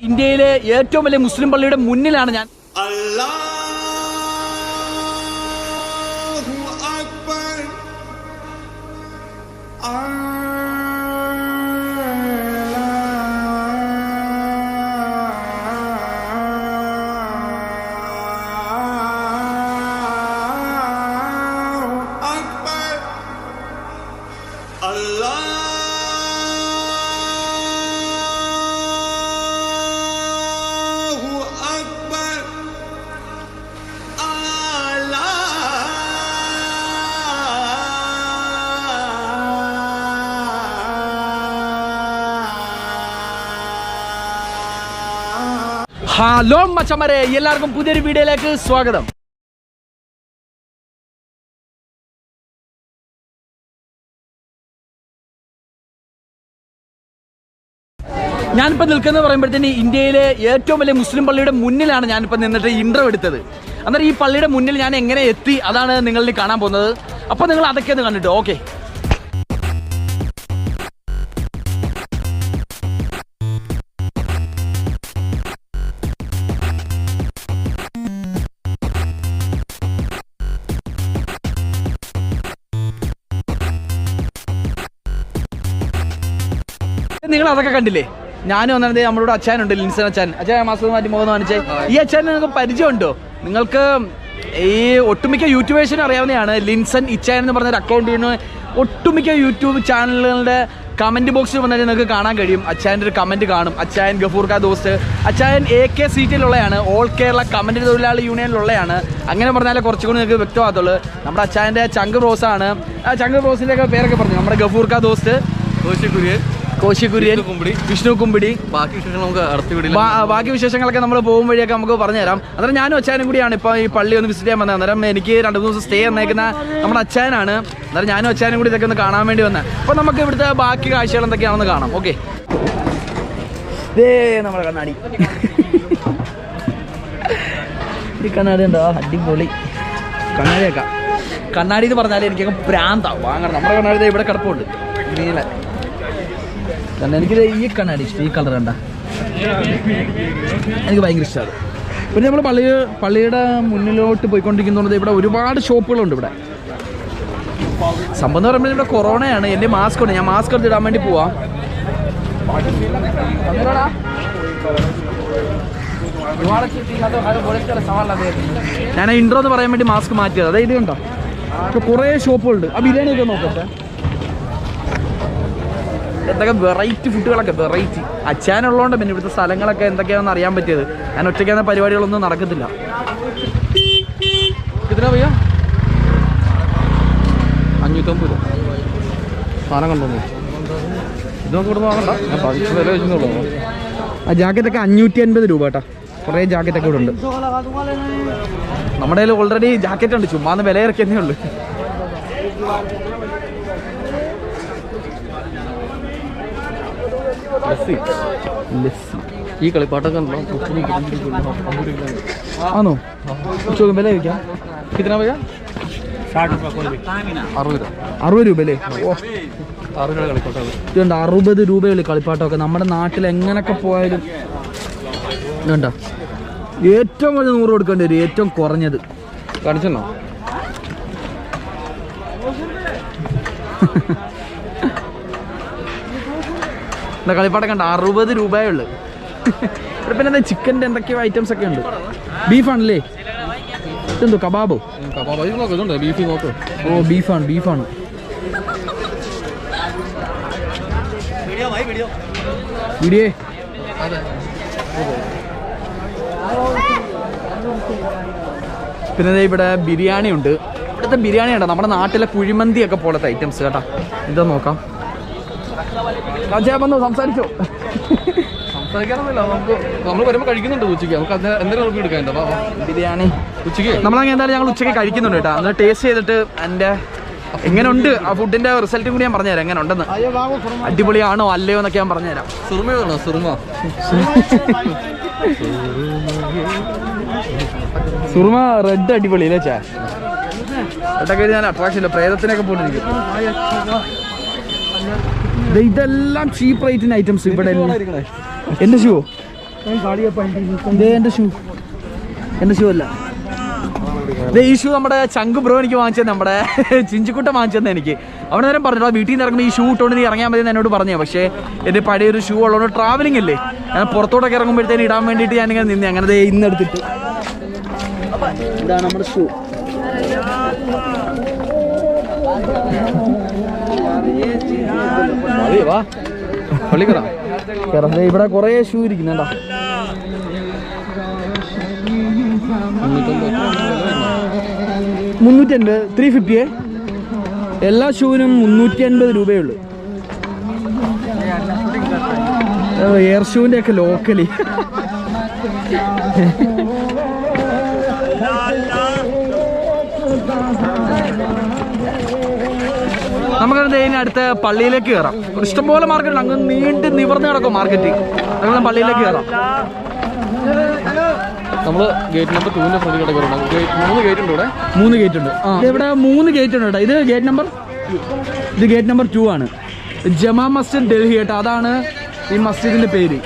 ഇന്ത്യയിലെ ഏറ്റവും വലിയ മുസ്ലിം പള്ളിയുടെ മുന്നിലാണ് ഞാൻ Allahu Akbar. ഹലോ മച്ചമ്മരെ എല്ലാവർക്കും പുതിയൊരു വീഡിയോയിലേക്ക് സ്വാഗതം. ഞാനിപ്പോൾ നിൽക്കുന്നത് പറയുമ്പോഴത്തേന് ഇന്ത്യയിലെ ഏറ്റവും വലിയ മുസ്ലിം പള്ളിയുടെ മുന്നിലാണ് ഞാനിപ്പോൾ നിന്നിട്ട് ഇൻട്രോ എടുത്തത്. അന്നേരം ഈ പള്ളിയുടെ മുന്നിൽ ഞാൻ എങ്ങനെ എത്തി? അതാണ് നിങ്ങളിൽ കാണാൻ പോകുന്നത്. അപ്പോൾ നിങ്ങൾ അതൊക്കെ ഒന്ന് കണ്ടിട്ട് ഓക്കെ അതൊക്കെ കണ്ടില്ലേ? ഞാനും വന്നത് നമ്മളോട് അച്ഛനുണ്ട് ലിൻസൺ അച്ഛൻ. അച്ഛൻ മാസം മാറ്റി മുഖം കാണിച്ചേ. ഈ അച്ഛനെ നിങ്ങൾക്ക് പരിചയമുണ്ടോ? നിങ്ങൾക്ക് ഈ ഒട്ടുമിക്ക യൂട്യൂബേഴ്സിനും അറിയാവുന്നതാണ് ലിൻസൺ ഇച്ചാൻ എന്ന് പറഞ്ഞൊരു അക്കൗണ്ട് ഒട്ടുമിക്ക യൂട്യൂബ് ചാനലുകളുടെ കമന്റ് ബോക്സിൽ വന്നിട്ട് നിങ്ങൾക്ക് കാണാൻ കഴിയും. അച്ചായന്റെ ഒരു കമന്റ് കാണും. അച്ചായൻ ഗഫൂർ ഖാ ദോസ്റ്റ് അച്ചായൻ എ കെ സീറ്റിലുള്ളതാണ് ഓൾ കേരള കമന്റ് തൊഴിലാളി യൂണിയനിലുള്ളതാണ് അങ്ങനെ പറഞ്ഞാലേ കുറച്ചുകൂടി നിങ്ങൾക്ക് വ്യക്തമാകത്തുള്ളൂ. നമ്മുടെ അച്ചായന്റെ ചങ്ക് റോസാണ്. ആ ചങ്ക് റോസിന്റെ ഒക്കെ പേരൊക്കെ പറഞ്ഞു. നമ്മുടെ ഗഫൂർ ഖാ ദോസ്റ്റ് കോശിക്കുര്യൻ കോശി വിഷ്ണു കുമ്പിടി. ബാക്കി വിശേഷങ്ങൾ നമുക്ക് അടുത്ത വീഡിയോയിൽ ബാക്കി വിശേഷങ്ങളൊക്കെ നമ്മൾ പോകും വഴിയൊക്കെ നമുക്ക് പറഞ്ഞുതരാം അന്നേരം ഞാനും അച്ഛനും കൂടിയാണ് ഇപ്പോൾ ഈ പള്ളി ഒന്ന് വിസിറ്റ് ചെയ്യാൻ വന്നത്. അന്നേരം എനിക്ക് രണ്ട് മൂന്ന് ദിവസം സ്റ്റേ വന്നേക്കുന്ന നമ്മുടെ അച്ഛനാണ്. അന്നേരം ഞാനും അച്ഛനും കൂടി ഇതൊക്കെ ഒന്ന് കാണാൻ വേണ്ടി വന്നത് അപ്പോൾ നമുക്ക് ഇവിടുത്തെ ബാക്കി കാഴ്ചകൾ എന്തൊക്കെയാണെന്ന് കാണാം. ഓക്കെ നമ്മുടെ കണ്ണാടി. ഈ കണ്ണാടി ഉണ്ടോ അടിപൊളി. കണ്ണാടിയൊക്കെ കണ്ണാടി എന്ന് പറഞ്ഞാൽ എനിക്കൊക്കെ പ്രാന്താവും വാങ്ങണം. നമ്മുടെ കണ്ണാടി ഇവിടെ കിടപ്പുണ്ട്. നീല. കാരണം എനിക്ക് ഈ കണ്ണാടി ഇഷ്ടം ഈ കളർ കണ്ട. എനിക്ക് ഭയങ്കര ഇഷ്ടമാണ്. പിന്നെ നമ്മൾ പള്ളി പള്ളിയുടെ മുന്നിലോട്ട് പോയിക്കൊണ്ടിരിക്കുന്നത് ഇവിടെ ഒരുപാട് ഷോപ്പുകളുണ്ട് ഇവിടെ. സംഭവം എന്ന് പറയുമ്പോൾ ഇവിടെ കൊറോണയാണ്. എന്റെ മാസ്ക് ഉണ്ട്. ഞാൻ മാസ്ക് എടുത്ത് ഇടാൻ വേണ്ടി പോവാം. ഞാൻ ഇൻട്രോ എന്ന് പറയാൻ വേണ്ടി മാസ്ക് മാറ്റിയത്. അതായത് കണ്ടോ? കുറേ ഷോപ്പുകളുണ്ട്. ആ ബിരിയാണി ഒക്കെ നോക്കട്ടെ. എന്തൊക്കെ വെറൈറ്റി ഫുഡുകളൊക്കെ വെറൈറ്റി അച്ഛനുള്ളതുകൊണ്ട് പിന്നെ ഇവിടുത്തെ സ്ഥലങ്ങളൊക്കെ എന്തൊക്കെയാണെന്ന് അറിയാൻ പറ്റിയത്. ഞാൻ ഒറ്റയ്ക്കാന്ന പരിപാടികളൊന്നും നടക്കത്തില്ല. അഞ്ഞൂറ്റമ്പത് സാധനം കണ്ടോന്നു ഇത് നമുക്ക് ഇവിടെ വില ആ ജാക്കറ്റൊക്കെ അഞ്ഞൂറ്റി അൻപത് രൂപ കേട്ടോ. കുറേ ജാക്കറ്റൊക്കെ ഇവിടെ ഉണ്ട്. നമ്മുടെ ഓൾറെഡി ജാക്കറ്റ് ഉണ്ട് ചുമ്മാ ഒന്ന് വില ഇറക്കിയതേ ഉള്ളൂ. ഈ കളിപ്പാട്ടൊക്കെ. ആണോ? ചോദ്യം വില ചോദിക്കാം. ഇതിനാ വില? അറുപത് രൂപ. അല്ലേ? ഇതുണ്ട് അറുപത് രൂപയുള്ള കളിപ്പാട്ടമൊക്കെ. നമ്മുടെ നാട്ടിൽ എങ്ങനെയൊക്കെ പോയാലും ഇതുണ്ട? ഏറ്റവും കുറഞ്ഞ നൂറ് കൊടുക്കേണ്ടി വരും. ഏറ്റവും കുറഞ്ഞത്. കാണിച്ചെന്നോ? എന്താ കളിപ്പാട്ടൊക്കെ ഉണ്ട് അറുപത് രൂപയേ ഉള്ളൂ. പിന്നെ എന്താ ചിക്കന്റെ എന്തൊക്കെയോ ഐറ്റംസ് ഒക്കെ ഉണ്ട്. ബീഫാണല്ലേ ഇതെന്തോ കബാബോ? ഓ ബീഫാണ് ബീഫാണ്. വീഡിയോ പിന്നെ ഇവിടെ ബിരിയാണി ഉണ്ട് ഇവിടുത്തെ ബിരിയാണി ഉണ്ടോ നമ്മുടെ നാട്ടിലെ കുഴിമന്തി ഒക്കെ പോലത്തെ ഐറ്റംസ് കേട്ടാ. ഇതാ നോക്കാം. രാജാ വന്നു സംസാരിച്ചോ? സംസാരിക്കാനൊന്നുമില്ല നമുക്ക് നമ്മൾ വരുമ്പോൾ കഴിക്കുന്നുണ്ട് ഉച്ചയ്ക്ക്. നമുക്ക് അതിന് എന്തെങ്കിലും നമുക്ക് എടുക്കാൻ. ബിരിയാണി. ഉച്ചയ്ക്ക്? നമ്മളങ്ങനെ എന്തായാലും ഞങ്ങൾ ഉച്ചയ്ക്ക് കഴിക്കുന്നുണ്ട് കേട്ടോ. അന്ന് ടേസ്റ്റ് ചെയ്തിട്ട് എന്റെ എങ്ങനെയുണ്ട് ആ ഫുഡിന്റെ റിസൾട്ടും കൂടി ഞാൻ പറഞ്ഞുതരാം. എങ്ങനെ ഉണ്ടെന്ന് അടിപൊളിയാണോ അല്ലയോ എന്നൊക്കെ ഞാൻ പറഞ്ഞുതരാം. സുറുമയാണോ? സുറുമ. സുറുമ റെഡ് അടിപൊളി അല്ലേ ചാ? റെഡൊക്കെ ഞാൻ അട്രാക്ഷൻ ഇല്ല. പ്രേതത്തിനൊക്കെ പോണ്ടിരിക്കും ദേ ഇതെല്ലാം ചീപ്പ് റേറ്റിന് ഐറ്റംസ് ഇവിടെ. എന്റെ ഷൂ എന്റെ ഷൂ എന്റെ ഷൂ അല്ല. ഈ ഷൂ നമ്മുടെ ചങ്ക് ബ്രോ എനിക്ക് വാങ്ങിച്ചത് നമ്മുടെ ചിഞ്ചിക്കുട്ട വാങ്ങിച്ചത് എനിക്ക്. അവിടെ നേരം പറഞ്ഞു "ആ, വീട്ടിൽ നിന്ന് ഇറങ്ങുമ്പോൾ ഈ ഷൂ ഇട്ടുകൊണ്ട് നീ ഇറങ്ങിയാൽ മതി എന്ന് എന്നോട് പറഞ്ഞു പക്ഷേ എന്റെ പഴയ ഒരു ഷൂ ഉള്ളതുകൊണ്ട് ട്രാവലിംഗ് അല്ലേ ഞാൻ പുറത്തോട്ടൊക്കെ ഇറങ്ങുമ്പോഴത്തേന് ഇടാൻ വേണ്ടിയിട്ട് ഞാനിങ്ങനെ നിന്നെ. അങ്ങനെ ഇന്നെടുത്തിട്ട്. ഇതാണ് നമ്മുടെ ഷൂ മതി വാ. പള്ളിക്കറ കയറാം ഇവിടെ കുറേ ഷൂ ഇരിക്കുന്നുണ്ട? മുന്നൂറ്റി അൻപത് ത്രീ ഫിഫ്റ്റിയെ എല്ലാ ഷൂവിനും മുന്നൂറ്റി അൻപത് രൂപയേ ഉള്ളൂ. എയർ ഷൂവിന്റെ ഒക്കെ ലോക്കലി നമുക്കത് ഇനി അടുത്ത പള്ളിയിലേക്ക് കയറാം. ഇഷ്ടംപോലെ മാർക്കറ്റ് അങ്ങ് നീണ്ട് നിവർന്ന് കിടക്കും മാർക്കറ്റ് നമ്മൾ പള്ളിയിലേക്ക് കയറാം. നമ്മൾ ഗേറ്റ് നമ്പർ ടൂവിന്റെ ഫ്രണ്ട് കിടക്കുന്നുണ്ട്. മൂന്ന് ഗേറ്റ് ഉണ്ട് ഇവിടെ. മൂന്ന് ഗേറ്റ് ഉണ്ട്. ഇവിടെ മൂന്ന് ഗേറ്റ് ഉണ്ട് കേട്ടോ. ഇത് ഗേറ്റ് നമ്പർ ഇത് ഗേറ്റ് നമ്പർ ടു ആണ്. ജമാ മസ്ജിദ് ഡൽഹി കേട്ടോ. അതാണ് ഈ മസ്ജിദിന്റെ പേര്.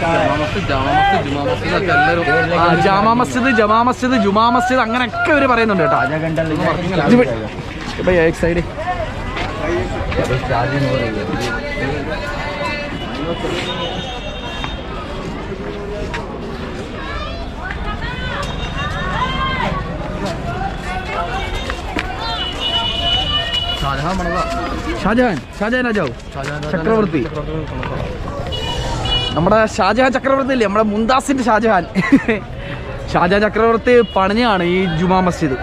ജമാ മസ്ജിദ് ജമാ മസ്ജിദ് ജുമാ മസ്ജിദ് ഒക്കെ എല്ലാവരും ആ, ജാമാ മസ്ജിദ് ജമാ മസ്ജിദ് ജുമാ മസ്ജിദ് അങ്ങനെയൊക്കെ അവർ പറയുന്നുണ്ട് കേട്ടോ. വി- ഇപ്പൊ एक side. ഷാജഹാൻ പണിത ഷാജഹാൻ ഷാജഹാൻ രാജാവ്. ചക്രവർത്തി. നമ്മുടെ ഷാജഹാൻ ചക്രവർത്തി ഇല്ലേ നമ്മുടെ മുന്താസിന്റെ ഷാജഹാൻ. ഷാജഹാൻ ചക്രവർത്തി പണിഞ്ഞാണ് ഈ ജുമാ മസ്ജിദ്.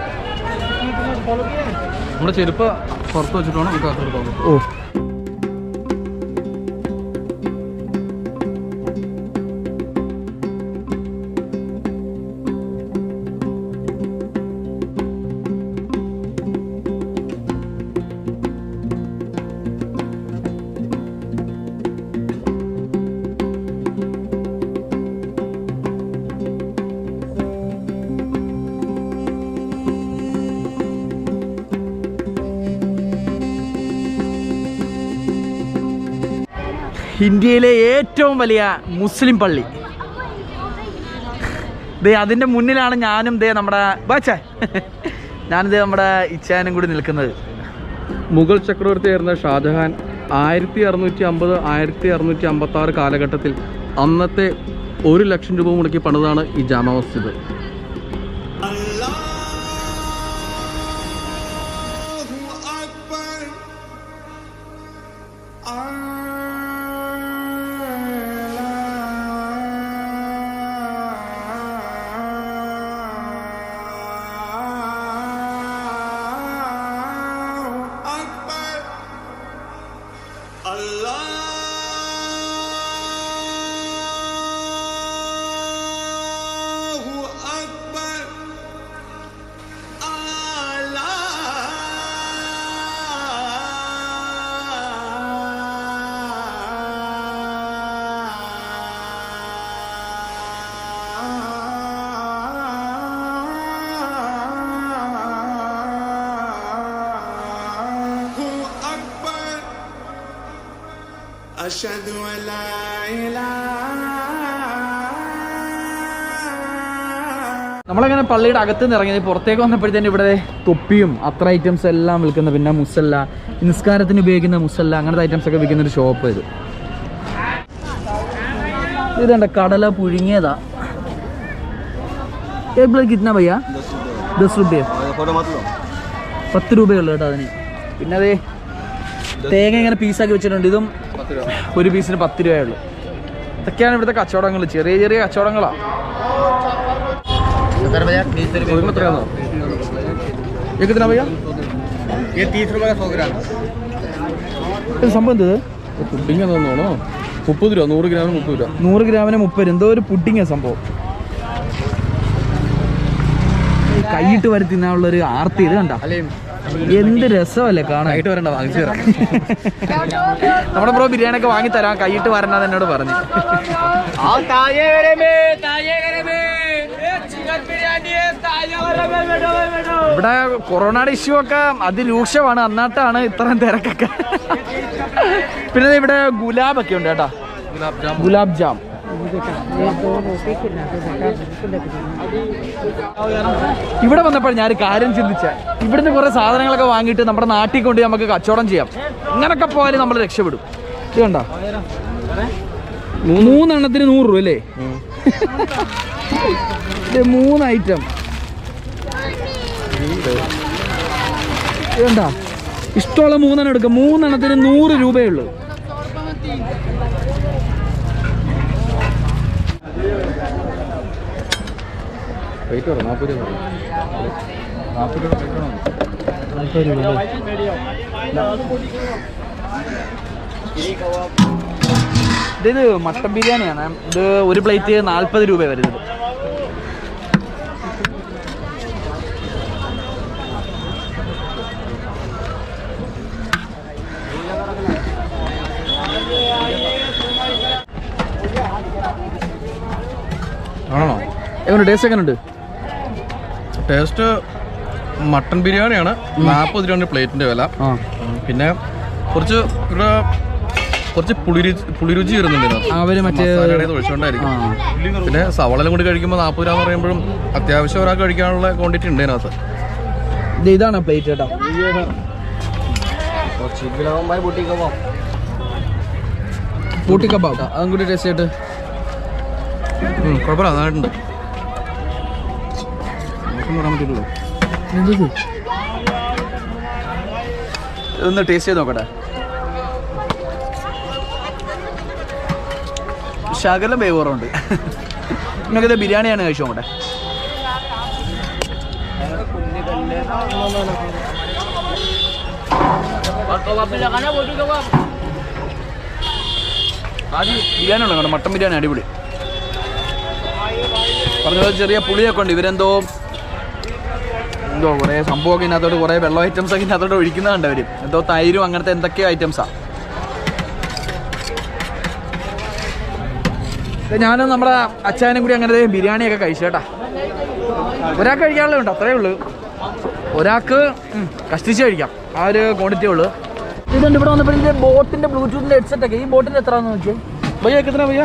നമ്മുടെ ചെരുപ്പ് പുറത്ത് വെച്ചിട്ടാണ് നമുക്ക് അകത്തോട്ട് ഓ. ഇന്ത്യയിലെ ഏറ്റവും വലിയ മുസ്ലിം പള്ളി. ദേ അതിന്റെ മുന്നിലാണ് ഞാനും ദേ നമ്മുടെ ബാച്ചേ. ഞാനും ദേ നമ്മുടെ ഇച്ചാനും കൂടി നിൽക്കുന്നത്. മുഗൾ ചക്രവർത്തിയായിരുന്ന ഷാജഹാൻ ആയിരത്തി അറുന്നൂറ്റി അമ്പത് ആയിരത്തി അറുന്നൂറ്റി അമ്പത്തി ആറ് കാലഘട്ടത്തിൽ അന്നത്തെ ഒരു ലക്ഷം രൂപ മുടക്കി പണിതാണ് ഈ ജാമ മസ്ജിദ് أشهد أن لا إله നമ്മളങ്ങനെ പള്ളിയുടെ അകത്ത് നിന്ന് ഇറങ്ങി പുറത്തേക്ക് വന്നപ്പോഴത്തേന് ഇവിടെ തൊപ്പിയും അത്ര ഐറ്റംസ് എല്ലാം വിൽക്കുന്ന പിന്നെ മുസല്ല നിസ്കാരത്തിന് ഉപയോഗിക്കുന്ന മുസല്ല അങ്ങനത്തെ ഐറ്റംസ് ഒക്കെ വിൽക്കുന്ന ഒരു ഷോപ്പ് ഇത് ഇതുണ്ട് കടല പുഴുങ്ങിയതാ ഏപ്ലേ കിട്ടുന്ന ഭയ്യ ദസ് റുപ്യ പത്ത് രൂപയുള്ളൂ കേട്ടോ അതിന് പിന്നെ അതേ തേങ്ങ ഇങ്ങനെ പീസാക്കി വെച്ചിട്ടുണ്ട്. ഇതും ഒരു പീസിന് പത്ത് രൂപയുള്ളൂ ഇതൊക്കെയാണ് ഇവിടുത്തെ കച്ചവടങ്ങൾ ചെറിയ ചെറിയ കച്ചവടങ്ങളാണ് സംഭവം എന്തത് പുഡിങ് മുപ്പത് രൂപ നൂറ് ഗ്രാമിന് മുപ്പത് രൂപ. നൂറ് ഗ്രാമിന് മുപ്പത്. രൂപ എന്തോ ഒരു പുഡിങ്ങാ സംഭവം. കൈയിട്ട് വരെ തിന്നാനുള്ള ഒരു ആർത്തി ഇത് കണ്ടാ. എന്ത് രസമല്ലേ കാണാൻ? ആയിട്ട് വരണ്ട വാങ്ങിച്ചു തരാം. നമ്മുടെ ബ്രോ ബിരിയാണി ഒക്കെ വാങ്ങി തരാം കൈയിട്ട് വരണ്ടെന്ന് എന്നോട് പറഞ്ഞു. ഇവിടെ കൊറോണയുടെ ഇഷ്യൂ ഒക്കെ അതിരൂക്ഷമാണ്. അന്നാട്ടാണ് ഇത്രയും തിരക്കൊക്കെ. പിന്നെ ഇവിടെ ഗുലാബ് ഒക്കെ ഉണ്ട് കേട്ടോ. ഗുലാബ് ജാം. ഇവിടെ വന്നപ്പോൾ ഞാൻ കാര്യം ചിന്തിച്ച. ഇവിടുന്ന് കുറെ സാധനങ്ങളൊക്കെ വാങ്ങിയിട്ട് നമ്മുടെ നാട്ടിൽ കൊണ്ട് നമുക്ക് കച്ചവടം ചെയ്യാം. ഇങ്ങനൊക്കെ പോയാലും നമ്മൾ രക്ഷപ്പെടും. ഇത് മൂന്നെണ്ണത്തിന് നൂറ് രൂപ അല്ലേ? മൂന്ന് ഐറ്റം ഇതെന്താ ഇഷ്ടമുള്ള മൂന്നെണ്ണം എടുക്കാം. മൂന്നെണ്ണത്തിന് നൂറ് രൂപയേ ഉള്ളൂ. റേറ്റ് പറ നാൽപ്പത് രൂപ. നാൽപ്പത് രൂപ റേറ്റ് വേണം ഇത് മട്ടൻ ബിരിയാണിയാണ്. ഇത് ഒരു പ്ലേറ്റ് നാൽപ്പത് രൂപ വരുന്നത്. ആണോ? എങ്ങനെ ടേസ്റ്റ് എങ്ങനെയുണ്ട് ടേസ്റ്റ് മട്ടൺ ബിരിയാണിയാണ്. നാൽപ്പത് രൂപയാണ് പ്ലേറ്റിന്റെ വില. പിന്നെ കുറച്ച് ഇവിടെ കുറച്ച് പുളിരുചി പുളിരുചി വരുന്നുണ്ട് മറ്റേ ഒഴിച്ചുകൊണ്ടായിരിക്കും പിന്നെ സവളെല്ലാം കൂടി കഴിക്കുമ്പോൾ നാൽപ്പത് രൂപ എന്ന് പറയുമ്പോഴും അത്യാവശ്യം ഒരാൾക്ക് കഴിക്കാനുള്ള ക്വാണ്ടിറ്റി ഉണ്ട് അതിനകത്ത് ഇത് ഇതാണ് പ്ലേറ്റ് കേട്ടോ. പൂട്ടി കബാബ് അതും കൂടി ടേസ്റ്റ് ആയിട്ട്. ഉം, കുഴപ്പമില്ല നന്നായിട്ടുണ്ട്. പറ്റില്ലല്ലോ. ഇതൊന്ന് ടേസ്റ്റ് ചെയ്ത് നോക്കട്ടെ. ശകലം വേവറുണ്ട് നിങ്ങൾക്കിത് ബിരിയാണിയാണ് കഴിച്ചു നോക്കട്ടെ. ബിരിയാണി കേട്ടോ. മട്ടൻ ബിരിയാണി അടിപൊളി. പറഞ്ഞത് ചെറിയ പുളിയൊക്കെ ഉണ്ട്. ഇവരെന്തോ എന്തോ കുറേ സംഭവമൊക്കെ ഇതിനകത്തോട്ട് കുറേ വെള്ളം ഐറ്റംസ് ഒക്കെ ഇതിനകത്തോട്ട് ഒഴിക്കുന്നുണ്ട് അവർ എന്തോ തൈരും അങ്ങനത്തെ എന്തൊക്കെയോ ഐറ്റംസാ ഞാനും നമ്മുടെ അച്ചായനും കൂടി അങ്ങനെ ബിരിയാണിയൊക്കെ കഴിച്ചു കേട്ടാ. ഒരാൾക്ക് കഴിക്കാനുള്ളത് ഉണ്ട് അത്രേ ഉള്ളൂ. ഒരാൾക്ക് കഷ്ടിച്ച് കഴിക്കാം. ആ ഒരു ക്വാണ്ടിറ്റി ഉള്ളൂ. ഇതുണ്ട് ഇവിടെ വന്നപ്പോഴത്തെ ബോട്ടിന്റെ ബ്ലൂടൂത്തിന്റെ ഹെഡ്സെറ്റ് ഒക്കെ. ഈ ബോട്ടിന്റെ എത്രയാണെന്ന് നോക്കിയേ? ഭയ്യ എത്ര ഭയ്യ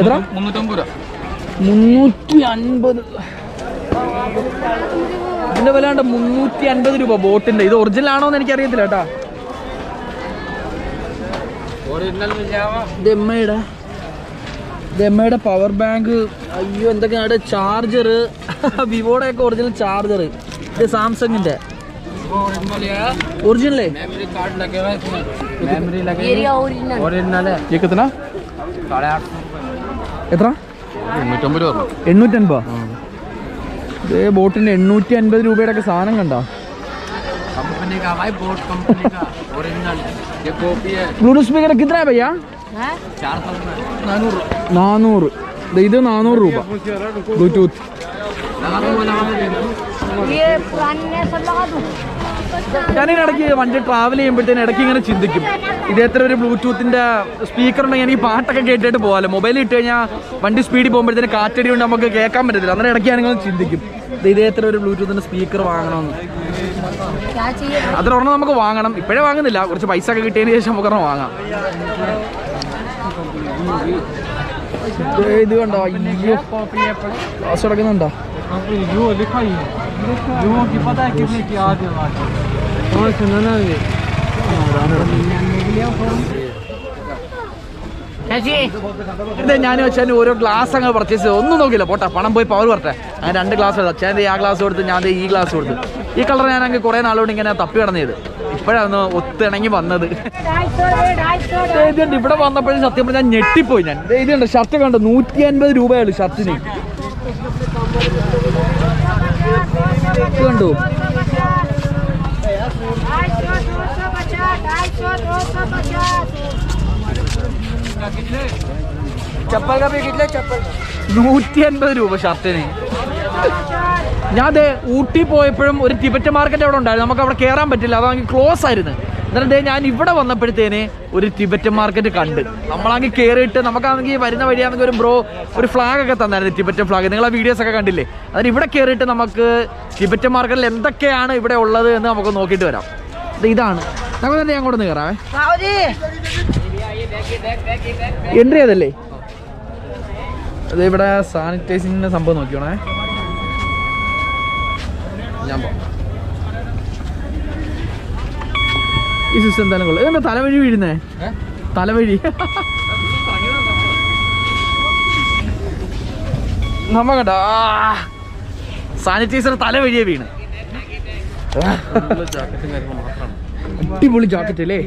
എത്ര? മുന്നൂറ്റമ്പത് രൂപ. മുന്നൂറ്റി അൻപത്. ഇതിന്റെ വില കണ്ട മുന്നൂറ്റി അൻപത് രൂപ ബോട്ടിന്റെ ഇത് ഒറിജിനൽ ആണോ എന്ന് എനിക്കറിയത്തില്ല കേട്ടാ ഇത് എമ്മയുടെ ഇത് എമ്മയുടെ പവർ ബാങ്ക് അയ്യോ എന്തൊക്കെയാണ് ചാർജർ വിവോയുടെ ഒക്കെ ഒറിജിനൽ ചാർജർ ഇത് സാംസങ്ങിന്റെ ഒറിജിനലേ ये कितना എത്ര മുന്നൂറ്റമ്പത് രൂപ പറഞ്ഞു എണ്ണൂറ്റൻപത് ഇതേ ബോട്ടിന് എണ്ണൂറ്റി അൻപത് രൂപയുടെ ഒക്കെ സാധനം കണ്ടോ ബ്ലൂടൂത്ത് ഇത് നാനൂറ് രൂപ. ബ്ലൂടൂത്ത് ഞാനിങ്ങനെ ഇടയ്ക്ക് വണ്ടി ട്രാവൽ ചെയ്യുമ്പോഴത്തേന് ഇടയ്ക്ക് ഇങ്ങനെ ചിന്തിക്കും. ഇതേത്ര ഒരു ബ്ലൂടൂത്തിന്റെ സ്പീക്കർ ഉണ്ടെങ്കിൽ എനിക്ക് പാട്ടൊക്കെ കേട്ടിട്ട് പോകാമല്ലോ മൊബൈൽ ഇട്ട് കഴിഞ്ഞാൽ വണ്ടി സ്പീഡിൽ പോകുമ്പോഴത്തേന് കാറ്റടി കൊണ്ട് നമുക്ക് കേൾക്കാൻ പറ്റത്തില്ല. അങ്ങനെ ഇടയ്ക്ക് ഞാനിങ്ങനെ ചിന്തിക്കും. ഇതേത്ര ഒരു ബ്ലൂടൂത്തിന്റെ സ്പീക്കർ വാങ്ങണമെന്ന്. അതൊരെണ്ണം നമുക്ക് വാങ്ങണം. ഇപ്പോഴേ വാങ്ങുന്നില്ല. കുറച്ച് പൈസ ഒക്കെ കിട്ടിയതിന് ശേഷം നമുക്കൊരെണ്ണം വാങ്ങാം. ഇത് കണ്ടോ? അയ്യോ. ക്ലാസ് തുടങ്ങുന്നുണ്ടോ കിടക്കുന്നുണ്ടോ ഇത് ഞാൻ വെച്ചാൽ ഓരോ ഗ്ലാസ് അങ്ങ് പർച്ചേസ് ചെയ്ത് ഒന്നും നോക്കില്ല പോട്ടെ പണം പോയി പവർ പറട്ടെ ഞാൻ രണ്ട് ഗ്ലാസ് എടുത്തു അച്ഛൻ ആ ഗ്ലാസ് കൊടുത്ത് ഞാൻ ദേ ഈ ഗ്ലാസ് കൊടുത്തു ഈ കളർ ഞാൻ അങ്ങ് കുറേ നാളുകൊണ്ട് ഇങ്ങനെ തപ്പി കിടന്നത് ഇപ്പോഴാണ് ഒത്തിണങ്ങി വന്നത് ढाई सौ दे ढाई सौ ദേ ഇതുണ്ട് ഇവിടെ വന്നപ്പോഴും സത്യം പറഞ്ഞാൽ ഞെട്ടിപ്പോയി ഞാൻ ദേ ഇതുണ്ട് ഷർട്ട് കണ്ടോ നൂറ്റി അൻപത് രൂപയുള്ളൂ ഷർട്ടിന് കണ്ടു. ചപ്പൽ ചപ്പൽ നൂറ്റി അൻപത് രൂപ ഷർട്ടിന്. ഞാൻ ഊട്ടി പോയപ്പോഴും ഒരു ടിബറ്റ് മാർക്കറ്റ് അവിടെ ഉണ്ടായിരുന്നു. നമുക്ക് അവിടെ കയറാൻ പറ്റില്ല. അതാണെങ്കിൽ ക്ലോസ് ആയിരുന്നു. എന്നിട്ട് ഞാൻ ഇവിടെ വന്നപ്പോഴത്തേന് ഒരു ടിബറ്റൻ മാർക്കറ്റ് കണ്ട്. നമ്മളാണെങ്കിൽ കയറിയിട്ട് നമുക്കാണെങ്കിൽ വരുന്ന വഴിയാണെങ്കിൽ ഒരു ബ്രോ ഒരു ഫ്ലാഗ് ഒക്കെ തന്നായിരുന്നു ടിബറ്റൻ ഫ്ലാഗ് നിങ്ങൾ ആ വീഡിയോസ് ഒക്കെ കണ്ടില്ലേ? അതിന് ഇവിടെ കയറിയിട്ട് നമുക്ക് ടിബറ്റൻ മാർക്കറ്റിൽ എന്തൊക്കെയാണ് ഇവിടെ ഉള്ളത് എന്ന് നമുക്ക് നോക്കിയിട്ട് വരാം. അത് ഇതാണ്. നമുക്ക് തന്നെ ഞാൻ കൊണ്ടുവന്ന് കയറാവേ. എൻട്രി ചെയ്തല്ലേ അത് ഇവിടെ സാനിറ്റൈസിങ്ങിന്റെ സംഭവം നോക്കിയോണേ ഞാൻ പോകാം ഈ സിസ്റ്റം എന്തായാലും കൊള്ളു. ഇതെന്താ തലവഴി വീഴുന്നേ? തലവഴി. നമ്മ കണ്ടാ? സാനിറ്റൈസർ തലവഴിയെ വീണ്. അടിപൊളി ജാക്കറ്റ് അല്ലേ?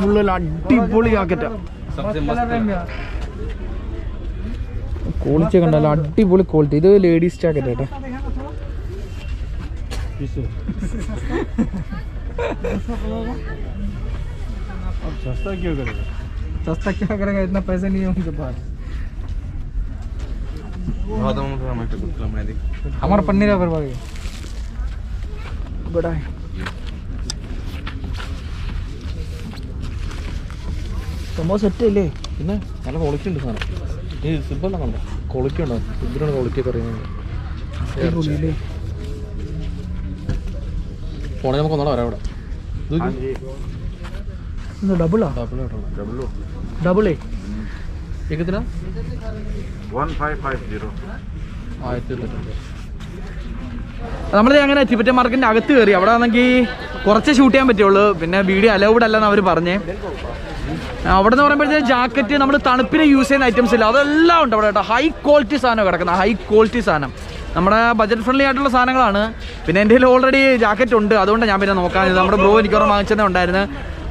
ഫുള്ള അടിപൊളി ജാക്കറ്റാ. ക്വാളിറ്റി കണ്ടല്ലോ അടിപൊളി ക്വാളിറ്റി ഇത് ലേഡീസ് ജാക്കറ്റ് കേട്ടോ. सस्ता क्या करेगा इतना पैसे नहीं है उनके पास हमारा पन्नीर बर्बाद गया ഇവിടെ സംഭവം സെറ്റ് അല്ലേ പിന്നെ നല്ല ക്വാളിറ്റി ഉണ്ട് സാധനം ഈ സിബെല്ലാം കണ്ടോ ക്വാളിറ്റി ഉണ്ടോ ഇതിനാണ് ക്വാളിറ്റി ഒക്കെ അറിയുന്നത് അടിപൊളിയല്ലേ ഫോണിൽ നമുക്ക് ഒന്നോടെ വരാം ഇവിടെ. ഡബിളാ ആയിരത്തി നമ്മൾ അങ്ങനെ ടിബറ്റൻ മാർക്കിന്റെ അകത്ത് കയറി. അവിടെ ആണെങ്കിൽ കുറച്ച് ഷൂട്ട് ചെയ്യാൻ പറ്റുള്ളൂ. പിന്നെ വീഡിയോ അലൗഡ് അല്ലെന്ന് അവർ പറഞ്ഞേ. അവിടെ നിന്ന് പറയുമ്പോഴത്തേക്ക് ജാക്കറ്റ് നമ്മൾ തണുപ്പിന് യൂസ് ചെയ്യുന്ന ഐറ്റംസ് ഇല്ല. അതെല്ലാം ഉണ്ട് അവിടെ കേട്ടോ. ഹൈ ക്വാളിറ്റി സാധനം കിടക്കുന്ന. ഹൈ ക്വാളിറ്റി സാധനം. നമ്മുടെ ബജറ്റ് ഫ്രണ്ട്ലി ആയിട്ടുള്ള സാധനങ്ങളാണ്. പിന്നെ എന്റെ കയ്യിൽ ഓൾറെഡി ജാക്കറ്റ് ഉണ്ട്. അതുകൊണ്ട് ഞാൻ പിന്നെ നോക്കാൻ നമ്മുടെ ബ്രോ എനിക്ക് ഓർമ്മ വാങ്ങിച്ചതേ ഉണ്ടായിരുന്നു.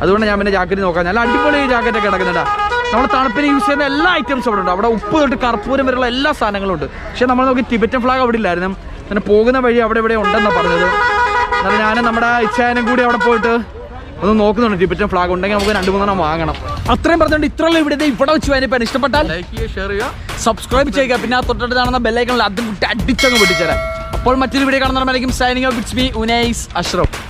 അതുകൊണ്ട് ഞാൻ പിന്നെ ജാക്കറ്റ് നോക്കാൻ. നല്ല അടിപൊളി ജാക്കറ്റ് ഒക്കെ കിടക്കുന്നുണ്ട് നമ്മൾ തണുപ്പിന് യൂസ് ചെയ്യുന്ന എല്ലാ ഐറ്റംസും അവിടെ ഉണ്ട്. അവിടെ ഉപ്പ് തൊട്ട് കർപ്പൂരം വരെയുള്ള എല്ലാ സാധനങ്ങളും ഉണ്ട്. പക്ഷെ നമ്മൾ നോക്കി ടിബറ്റൻ ഫ്ലാഗ് അവിടെ ഇല്ലായിരുന്നു. പിന്നെ പോകുന്ന വഴി അവിടെ ഇവിടെ ഉണ്ടെന്നാണ് പറഞ്ഞത്. എന്നാലും ഞാൻ നമ്മുടെ ഇച്ഛായനും കൂടി അവിടെ പോയിട്ട് ഒന്ന് നോക്കുന്നുണ്ട്. ടിബറ്റൻ ഫ്ലാഗ് ഉണ്ടെങ്കിൽ നമുക്ക് രണ്ട് മൂന്നെണ്ണം വാങ്ങണം. അത്രയും പറഞ്ഞുകൊണ്ട് ഇത്രയുള്ള ഇവിടെ ഇവിടെ വെച്ച് വരപ്പം ഇഷ്ടപ്പെട്ടാൽ സബ്സ്ക്രൈബ് ചെയ്യുക പിന്നെ ആ തൊട്ടടുത്ത് കാണുന്ന ബെല്ലൈക്കണിൽ അതും അടിച്ചങ്ങ് പൊട്ടിച്ചേരാം അപ്പോൾ മറ്റൊരു വീഡിയോ കാണുന്ന signing off it's me Unais Ashraf